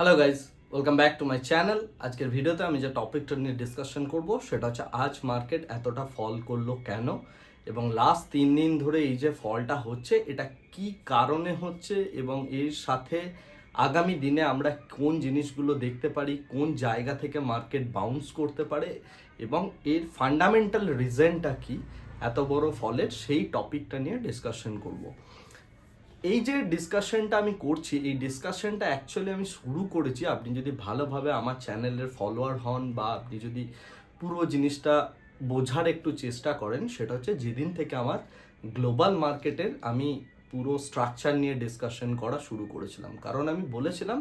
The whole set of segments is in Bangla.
Hello guys welcome back to my channel আজকের ভিডিওতে আমি যে টপিকটা নিয়ে ডিসকাশন করব, সেটা হচ্ছে আজ মার্কেট এতটা ফল করল কেন? এবং লাস্ট তিন দিন ধরে এই যে ফলটা হচ্ছে, এটা কি কারণে হচ্ছে? এবং এর সাথে আগামী দিনে আমরা কোন জিনিসগুলো দেখতে পারি, কোন জায়গা থেকে মার্কেট বাউন্স করতে পারে? এবং এর ফান্ডামেন্টাল রিজনটা কি? এত বড় ফলের সেই টপিকটা নিয়ে ডিসকাশন করব। এই যে ডিসকাশনটা আমি করছি, এই ডিসকাশনটা অ্যাকচুয়ালি আমি শুরু করেছি, আপনি যদি ভালোভাবে আমার চ্যানেলের ফলোয়ার হন বা আপনি যদি পুরো জিনিসটা বোঝার একটু চেষ্টা করেন, সেটা হচ্ছে যেদিন থেকে আমার গ্লোবাল মার্কেটের আমি পুরো স্ট্রাকচার নিয়ে ডিসকাশন করা শুরু করেছিলাম। কারণ আমি বলেছিলাম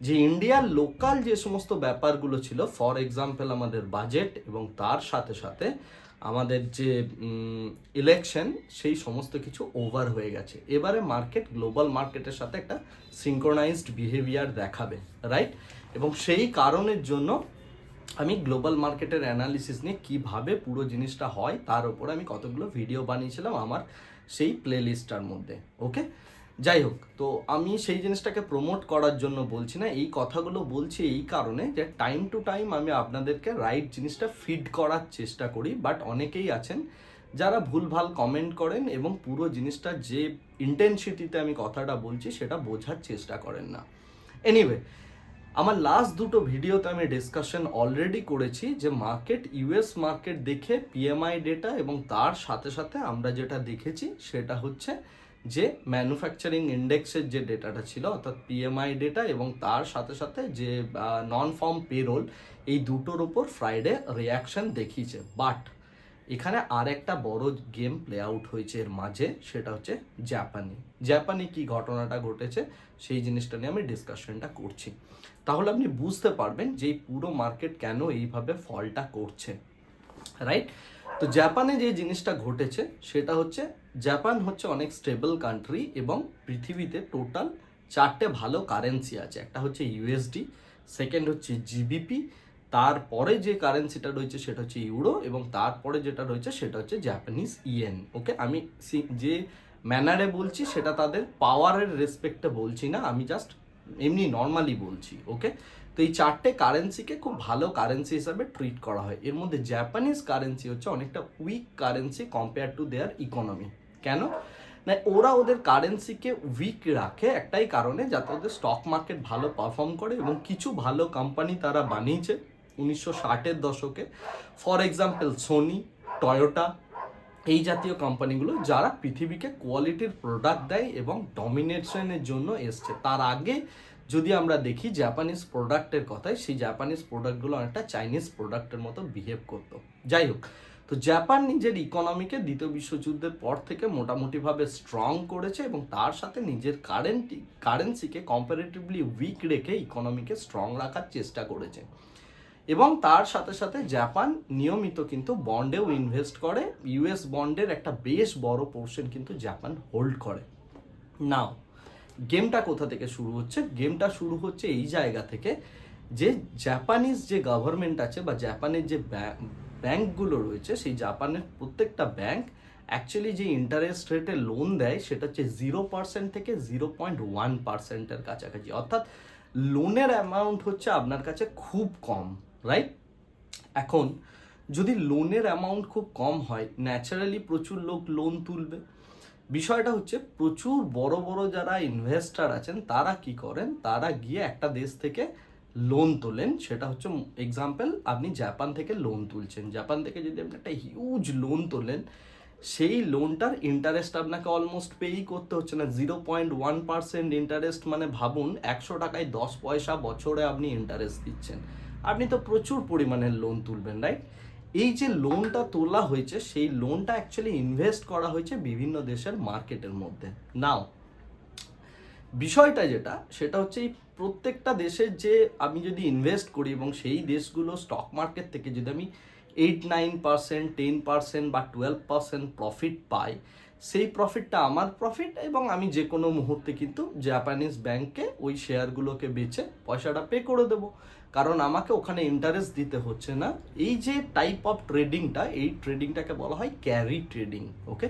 যে ইন্ডিয়ার লোকাল যে সমস্ত ব্যাপারগুলো ছিল ফর এক্সাম্পল আমাদের বাজেট এবং তার সাথে সাথে আমাদের যে ইলেকশন সেই সমস্ত কিছু ওভার হয়ে গেছে। এবারে মার্কেট গ্লোবাল মার্কেটের সাথে একটা সিঙ্ক্রোনাইজড বিহেভিয়ার দেখাবে রাইট এবং সেই কারণের জন্য আমি গ্লোবাল মার্কেটের অ্যানালিসিস নিয়ে কীভাবে পুরো জিনিসটা হয়, তার উপর আমি কতগুলো ভিডিও বানিয়েছিলাম আমার সেই প্লে লিস্টটার মধ্যে ওকে যাই হোক, তো আমি সেই জিনিসটাকে প্রমোট করার জন্য বলছি না, এই কথাগুলো বলছি এই কারণে যে টাইম টু টাইম আমি আপনাদেরকে রাইট জিনিসটা ফিড করার চেষ্টা করি বাট অনেকেই আছেন যারা ভুলভাল কমেন্ট করেন এবং পুরো জিনিসটা যে ইন্টেনসিটিতে আমি কথাটা বলছি সেটা বোঝার চেষ্টা করেন না। এনিওয়ে আমার লাস্ট দুটো ভিডিওতে আমি ডিসকাশন অলরেডি করেছি যে মার্কেট ইউএস মার্কেট দেখে পিএমআই ডেটা এবং তার সাথে সাথে আমরা যেটা দেখেছি সেটা হচ্ছে যে ম্যানুফ্যাকচারিং ইন্ডেক্সের যে ডেটাটা ছিল, অর্থাৎ পিএমআই ডেটা এবং তার সাথে সাথে যে নন ফর্ম পেরোল এই দুটোর উপর ফ্রাইডে রিয়াকশন দেখিয়েছে। বাট এখানে আর একটা বড় গেম প্লে আউট হয়েছে এর মাঝে, সেটা হচ্ছে জাপানি জাপানি কি ঘটনাটা ঘটেছে, সেই জিনিসটা নিয়ে আমি ডিসকাশনটা করছি। তাহলে আপনি বুঝতে পারবেন যে পুরো মার্কেট কেন এইভাবে ফলটা করছে। রাইট তো জাপানে যে জিনিসটা ঘটেছে, সেটা হচ্ছে জাপান হচ্ছে অনেক স্টেবল কান্ট্রি এবং পৃথিবীতে টোটাল চারটে ভালো কারেন্সি আছে। একটা হচ্ছে ইউএসডি সেকেন্ড হচ্ছে জিবিপি তারপরে যে কারেন্সিটা রয়েছে সেটা হচ্ছে ইউরো এবং তারপরে যেটা রয়েছে সেটা হচ্ছে জাপানিজ ইয়েন ওকে আমি যে ম্যানারে বলছি সেটা তাদের পাওয়ারের রেসপেক্টে বলছি না, আমি জাস্ট এমনি নর্মালি বলছি। ওকে তো এই চারটে কারেন্সিকে খুব ভালো কারেন্সি হিসাবে ট্রিট করা হয়। এর মধ্যে জাপানিজ কারেন্সি হচ্ছে অনেকটা weak currency compare to their economy কেন? না, ওরা ওদের কারেন্সিকে উইক রাখে একটাই কারণে, যাতে ওদের স্টক মার্কেট ভালো পারফর্ম করে এবং কিছু ভালো কোম্পানি তারা বানিয়েছে উনিশশো ষাটের দশকে। ফর এক্সাম্পল সোনি টয়োটা এই জাতীয় কোম্পানিগুলো যারা পৃথিবীকে কোয়ালিটির প্রোডাক্ট দেয় এবং ডমিনেশনের জন্য এসছে। তার আগে যদি আমরা দেখি জাপানিজ প্রোডাক্টের কথায় সেই জাপানিজ প্রোডাক্টগুলো অনেকটা চাইনিজ প্রোডাক্টের মতো বিহেভ করতো। যাই হোক, তো জাপান নিজের ইকোনমিকে দ্বিতীয় বিশ্বযুদ্ধের পর থেকে মোটামুটিভাবে স্ট্রং করেছে এবং তার সাথে নিজের কারেন্ট কারেন্সিকে কম্পারেটিভলি উইক রেখে ইকোনমিকে স্ট্রং রাখার চেষ্টা করেছে। এবং তার সাথে সাথে জাপান নিয়মিত কিন্তু বন্ডেও ইনভেস্ট করে ইউএস বন্ডের একটা বেশ বড় পোর্শন কিন্তু জাপান হোল্ড করে। নাও গেমটা কোথা থেকে শুরু হচ্ছে? গেমটা শুরু হচ্ছে এই জায়গা থেকে যে জাপানিজ যে গভর্নমেন্ট আছে বা জাপানের যে ব্যাংকগুলো রয়েছে, সেই জাপানের প্রত্যেকটা ব্যাংক অ্যাকচুয়ালি যে ইন্টারেস্ট রেটে লোন দেয়, সেটা হচ্ছে জিরো পার্সেন্ট থেকে জিরো পয়েন্ট ওয়ান পার্সেন্টের কাছাকাছি। অর্থাৎ লোনের অ্যামাউন্ট হচ্ছে আপনার কাছে খুব কম রাইট এখন যদি লোনের অ্যামাউন্ট খুব কম হয় ন্যাচারালি প্রচুর লোক লোন তুলবে। বিষয়টা হচ্ছে প্রচুর বড় বড় যারা ইনভেস্টার আছেন, তারা কি করেন? তারা গিয়ে একটা দেশ থেকে লোন তোলেন। সেটা হচ্ছে এক্সাম্পল আপনি জাপান থেকে লোন তুলছেন। জাপান থেকে যদি আপনি একটা হিউজ লোন তোলেন, সেই লোনটার ইন্টারেস্ট আপনাকে অলমোস্ট পেই করতে হচ্ছে না। Zero point one percent interest মানে ভাবুন, একশো টাকায় দশ পয়সা বছরে আপনি ইন্টারেস্ট দিচ্ছেন। আপনি তো প্রচুর পরিমাণের লোন তুলবেন রাইট এই যে লোনটা তোলা হয়েছে, সেই লোনটা অ্যাকচুয়ালি ইনভেস্ট করা হয়েছে বিভিন্ন দেশের মার্কেটের মধ্যে। নাও বিষয়টা যেটা, সেটা হচ্ছে এই প্রত্যেকটা দেশের যে আমি যদি ইনভেস্ট করি এবং সেই দেশগুলো স্টক মার্কেট থেকে যদি আমি eight nine percent ten percent বা টুয়েলভ পার্সেন্ট প্রফিট পাই সেই প্রফিটটা আমার প্রফিট এবং আমি যে কোনো মুহূর্তে কিন্তু জাপানিজ ব্যাংকে ওই শেয়ারগুলোকে বেচে পয়সাটা পে করে দেবো। কারণ আমাকে ওখানে ইন্টারেস্ট দিতে হচ্ছে না। এই যে টাইপ অফ ট্রেডিংটা এই ট্রেডিংটাকে বলা হয় ক্যারি ট্রেডিং ওকে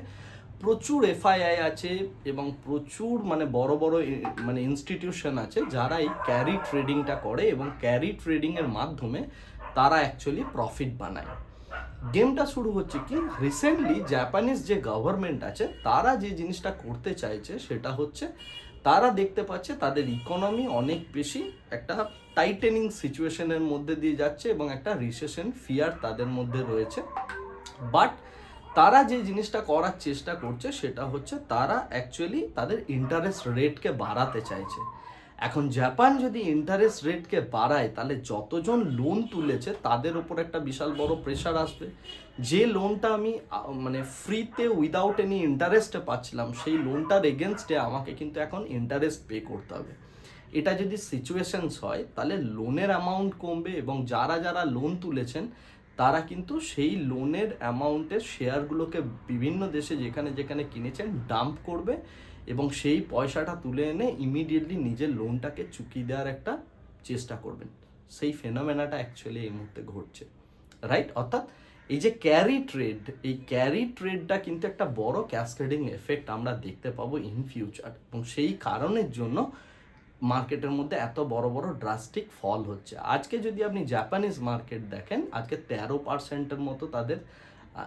প্রচুর এফআইআই আছে এবং প্রচুর মানে বড় বড় মানে ইনস্টিটিউশন আছে যারা এই ক্যারি ট্রেডিংটা করে এবং ক্যারি ট্রেডিংয়ের মাধ্যমে তারা অ্যাকচুয়ালি প্রফিট বানায়। গেমটা শুরু হচ্ছে কি? রিসেন্টলি জাপানিজ যে গভর্নমেন্ট আছে, তারা যে জিনিসটা করতে চাইছে সেটা হচ্ছে, তারা দেখতে পাচ্ছে তাদের ইকোনমি অনেক বেশি একটা টাইটেনিং সিচুয়েশনের মধ্যে দিয়ে যাচ্ছে এবং একটা রিসেশন ফিয়ার তাদের মধ্যে রয়েছে। বাট তারা যে জিনিসটা করার চেষ্টা করছে সেটা হচ্ছে, তারা অ্যাকচুয়ালি তাদের ইন্টারেস্ট রেটকে বাড়াতে চাইছে। এখন জাপান যদি ইন্টারেস্ট রেটকে বাড়ায়, তাহলে যতজন লোন তুলেছে, তাদের ওপর একটা বিশাল বড় প্রেশার আসবে। যে লোনটা আমি মানে ফ্রিতে উইদাউট এনি ইন্টারেস্টে পাচ্ছিলাম, সেই লোনটার এগেনস্টে আমাকে কিন্তু এখন ইন্টারেস্ট পে করতে হবে। এটা যদি সিচুয়েশনস হয়, তাহলে লোনের অ্যামাউন্ট কমবে এবং যারা যারা লোন তুলেছেন, তারা কিন্তু সেই লোনের অ্যামাউন্টের শেয়ারগুলোকে বিভিন্ন দেশে যেখানে যেখানে কিনেছেন ডাম্প করবে। এবং সেই পয়সাটা তুলে এনে ইমিডিয়েটলি নিজের লোনটাকে চুকিয়ে দেওয়ার একটা চেষ্টা করবেন। সেই ফেনোমেনাটা অ্যাকচুয়ালি এই মুহূর্তে ঘটছে। রাইট অর্থাৎ এই যে ক্যারি ট্রেড এই ক্যারি ট্রেডটা কিন্তু একটা বড় ক্যাসকেডিং এফেক্ট আমরা দেখতে পাবো ইন ফিউচার এবং সেই কারণের জন্য মার্কেটের মধ্যে এত বড় বড় ড্রাস্টিক ফল হচ্ছে। আজকে যদি আপনি জাপানিজ মার্কেট দেখেন, আজকে তেরো পার্সেন্টের মতো তাদের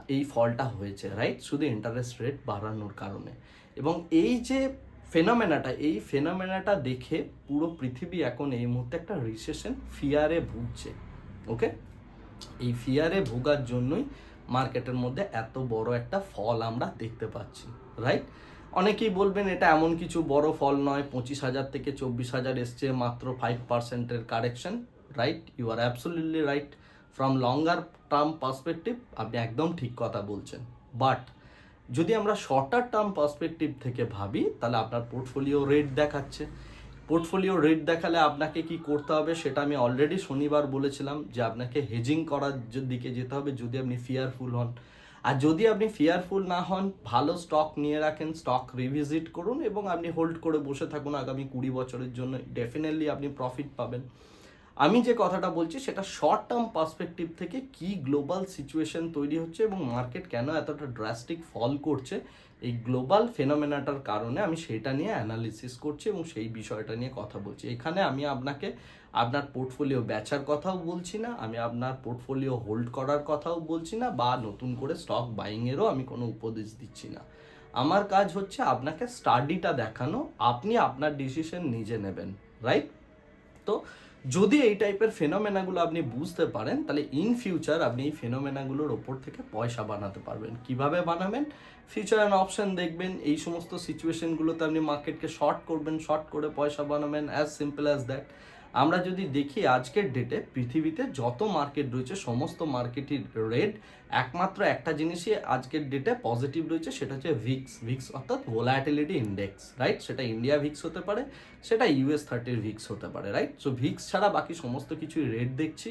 এই ফলটা হয়েছে রাইট শুধু ইন্টারেস্ট রেট বাড়ানোর কারণে। এবং এই যে ফেনোমেনাটা, এই ফেনোমেনাটা দেখে পুরো পৃথিবী এখন এই মুহূর্তে একটা রিসেশন ফিয়ারে ভুগছে ওকে এই ফিয়ারে ভোগার জন্যই মার্কেটের মধ্যে এত বড় একটা ফল আমরা দেখতে পাচ্ছি রাইট অনেকেই বলবেন এটা এমন কিছু বড় ফল নয়, পঁচিশ হাজার থেকে চব্বিশ হাজার এসছে মাত্র ফাইভ পার্সেন্টের correction right you are absolutely right from longer term perspective আপনি একদম ঠিক কথা বলছেন। বাট যদি আমরা শর্টার টার্ম পার্সপেক্টিভ থেকে ভাবি, তাহলে আপনার পোর্টফোলিও রেট দেখাচ্ছে। পোর্টফোলিও রেট দেখালে আপনাকে কি করতে হবে, সেটা আমি অলরেডি শনিবার বলেছিলাম যে আপনাকে হেজিং করার দিকে যেতে হবে যদি আপনি ফিয়ারফুল হন। আর যদি আপনি ফিয়ারফুল না হন, ভালো স্টক নিয়ে রাখেন স্টক রিভিজিট করুন এবং আপনি হোল্ড করে বসে থাকুন আগামী কুড়ি বছরের জন্য। ডেফিনেটলি আপনি প্রফিট পাবেন। আমি যে কথাটা বলছি, সেটা শর্ট টার্ম পার্সপেক্টিভ থেকে কি গ্লোবাল সিচুয়েশন তৈরি হচ্ছে এবং মার্কেট কেন এতটা ড্রাস্টিক ফল করছে, এই গ্লোবাল ফেনোমেনাটার কারণে আমি সেটা নিয়ে অ্যানালিসিস করছি এবং সেই বিষয়টা নিয়ে কথা বলছি। এখানে আমি আপনাকে আপনার পোর্টফোলিও বেচার কথাও বলছি না, আমি আপনার পোর্টফোলিও হোল্ড করার কথাও বলছি না, বা নতুন করে স্টক বাইংয়েরও আমি কোনো উপদেশ দিচ্ছি না। আমার কাজ হচ্ছে আপনাকে স্টাডিটা দেখানো, আপনি আপনার ডিসিশন নিজে নেবেন রাইট তো যদি এই টাইপের ফেনোমেনাগুলো আপনি বুঝতে পারেন, তাহলে ইন ফিউচার আপনি এই ফেনোমেনাগুলোর ওপর থেকে পয়সা বানাতে পারবেন। কীভাবে বানাবেন? ফিউচার অ্যান্ড অপশন দেখবেন, এই সমস্ত সিচুয়েশনগুলোতে আপনি মার্কেটকে শর্ট করবেন শর্ট করে পয়সা বানাবেন অ্যাজ সিম্পল অ্যাজ দ্যাট আমরা যদি দেখি আজকের ডেটে পৃথিবীতে যত মার্কেট রয়েছে, সমস্ত মার্কেটের রেট একমাত্র একটা জিনিসই আজকের ডেটে পজিটিভ রয়েছে, সেটা হচ্ছে ভিক্স ভিক্স অর্থাৎ ভোলাটিলিটি ইন্ডেক্স রাইট সেটা ইন্ডিয়া ভিক্স হতে পারে, সেটা ইউএস থার্টির ভিক্স হতে পারে রাইট সো ভিক্স ছাড়া বাকি সমস্ত কিছুই রেট দেখছি।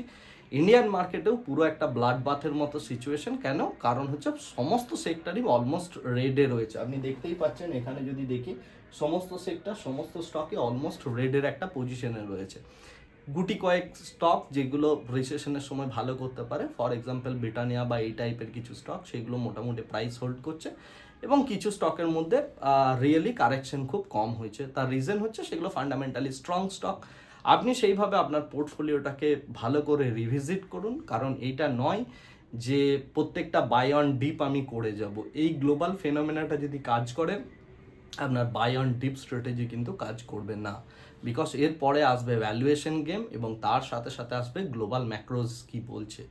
ইন্ডিয়ান মার্কেটেও পুরো একটা ব্লাড বাথের মতো সিচুয়েশন কেন? কারণ হচ্ছে সমস্ত সেক্টরই অলমোস্ট রেডে রয়েছে। আপনি দেখতেই পাচ্ছেন, এখানে যদি দেখি, সমস্ত সেক্টর সমস্ত স্টকে অলমোস্ট রেডের একটা পজিশনে রয়েছে। গুটি কয়েক স্টক যেগুলো রিসেশনের সময় ভালো করতে পারে ফর এক্সাম্পল ব্রিটানিয়া বা এই টাইপের কিছু স্টক সেগুলো মোটামুটি প্রাইস হোল্ড করছে এবং কিছু স্টকের মধ্যে রিয়েলি কারেকশন খুব কম হয়েছে। তার রিজন হচ্ছে সেগুলো ফান্ডামেন্টালি স্ট্রং স্টক আপনি সেইভাবে আপনার পোর্টফোলিওটাকে ভালো করে রিভিজিট করুন, কারণ এইটা নয় যে প্রত্যেকটা বাই অন ডিপ আমি করে যাব। এই গ্লোবাল ফেনোমেনাটা যদি কাজ করে, আপনার বাই অন ডিপ স্ট্র্যাটেজি কিন্তু কাজ করবে না। বিকজ এর পরে আসবে ভ্যালুয়েশন গেম এবং তার সাথে সাথে আসবে গ্লোবাল ম্যাক্রোজ কি বলছে।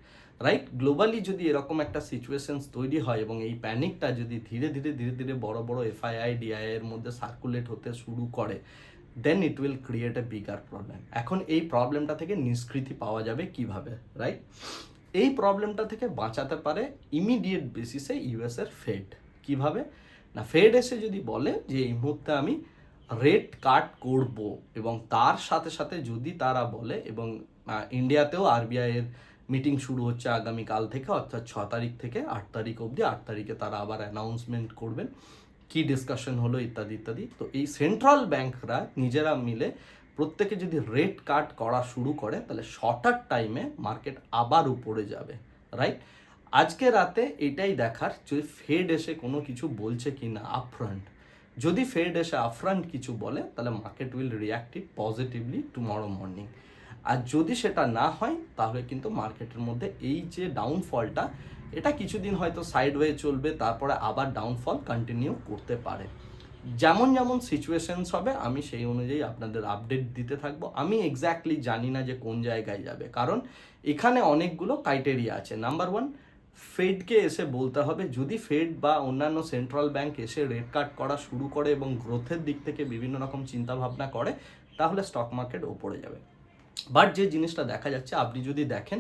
রাইট গ্লোবালি যদি এরকম একটা সিচুয়েশনস তৈরি হয় এবং এই প্যানিকটা যদি ধীরে ধীরে ধীরে ধীরে বড় বড় এফআইআই ডিআই এর মধ্যে সার্কুলেট হতে শুরু করে দেন it will create a bigger problem এখন এই প্রবলেমটা থেকে নিষ্কৃতি পাওয়া যাবে কীভাবে রাইট এই প্রবলেমটা থেকে বাঁচাতে পারে ইমিডিয়েট বেসিসে ইউএসের ফেড কীভাবে? না ফেড এসে যদি বলে যে এই মুহূর্তে আমি রেট কাট করব এবং তার সাথে সাথে যদি তারা বলে এবং ইন্ডিয়াতেও আরবিআই এর মিটিং শুরু হচ্ছে আগামীকাল থেকে, অর্থাৎ ছ তারিখ থেকে আট তারিখ অবধি, আট তারিখে তারা আবার অ্যানাউন্সমেন্ট করবেন। কি ডিসকাশন হলো ইত্যাদি ইত্যাদি। তো এই সেন্ট্রাল ব্যাংকরা নিজেরা মিলে প্রত্যেকে যদি রেট কাট করা শুরু করে, তাহলে শর্টার টাইমে মার্কেট আবার উপরে যাবে রাইট আজকে রাতে এটাই দেখার যে ফেড এসে কোনো কিছু বলছে কি না আপফ্রন্ট যদি ফেড এসে আপফ্রন্ট কিছু বলে, তাহলে market will react it positively tomorrow morning আর যদি সেটা না হয়, তাহলে কিন্তু মার্কেটের মধ্যে এই যে ডাউনফলটা এটা কিছুদিন হয়তো সাইডওয়ে চলবে, তারপরে আবার ডাউনফল কন্টিনিউ করতে পারে। যেমন যেমন সিচুয়েশনস হবে, আমি সেই অনুযায়ী আপনাদের আপডেট দিতে থাকব। আমি এক্স্যাক্টলি জানি না যে কোন জায়গায় যাবে, কারণ এখানে অনেকগুলো ক্রাইটেরিয়া আছে। নাম্বার ওয়ান ফেডকে এসে বলতে হবে, যদি ফেড বা অন্যান্য সেন্ট্রাল ব্যাংক এসে রেট কাট করা শুরু করে এবং গ্রোথের দিক থেকে বিভিন্ন রকম চিন্তা ভাবনা করে, তাহলে স্টক মার্কেট ওপরে যাবে। বাট যে জিনিসটা দেখা যাচ্ছে, আপনি যদি দেখেন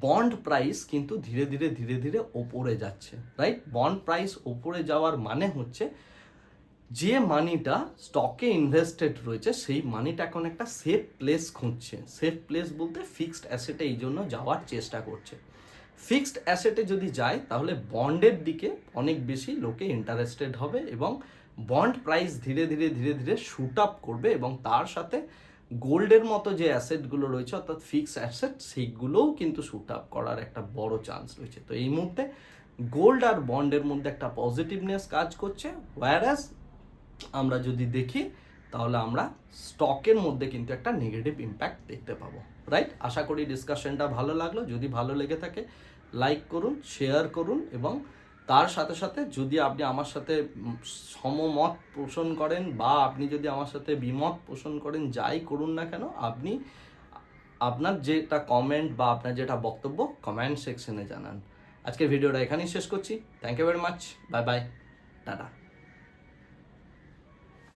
বন্ড প্রাইস কিন্তু ধীরে ধীরে ধীরে ধীরে ওপরে যাচ্ছে রাইট বন্ড প্রাইস ওপরে যাওয়ার মানে হচ্ছে যে মানিটা স্টকে ইনভেস্টেড রয়েছে, সেই মানিটা এখন একটা সেফ প্লেস খুঁজছে। সেফ প্লেস বলতে ফিক্সড অ্যাসেটে এই জন্য যাওয়ার চেষ্টা করছে। ফিক্সড অ্যাসেটে যদি যায়, তাহলে বন্ডের দিকে অনেক বেশি লোকে ইন্টারেস্টেড হবে এবং বন্ড প্রাইস ধীরে ধীরে ধীরে ধীরে শুট আপ করবে এবং তার সাথে গোল্ডের মতো যে অ্যাসেটগুলো রয়েছে, অর্থাৎ ফিক্সড অ্যাসেট, সেইগুলোও কিন্তু শুট আপ করার একটা বড় চান্স রয়েছে। তো এই মুহূর্তে গোল্ড আর বন্ডের মধ্যে একটা পজিটিভনেস কাজ করছে। ওয়ারাস আমরা যদি দেখি, তাহলে আমরা স্টকের মধ্যে কিন্তু একটা নেগেটিভ ইম্প্যাক্ট দেখতে পাবো। রাইট আশা করি ডিসকাশনটা ভালো লাগল। যদি ভালো লেগে থাকে লাইক করুন শেয়ার করুন এবং তার সাথে সাথে যদি আপনি আমার সাথে সমমত পোষণ করেন বা আপনি যদি আমার সাথে বিমত পোষণ করেন, যাই করুন না কেন, আপনি, আপনার যেটা কমেন্ট বা আপনার যেটা বক্তব্য কমেন্ট সেকশনে জানান। আজকে ভিডিওটা এখানেই শেষ করছি। Thank you very much bye bye tata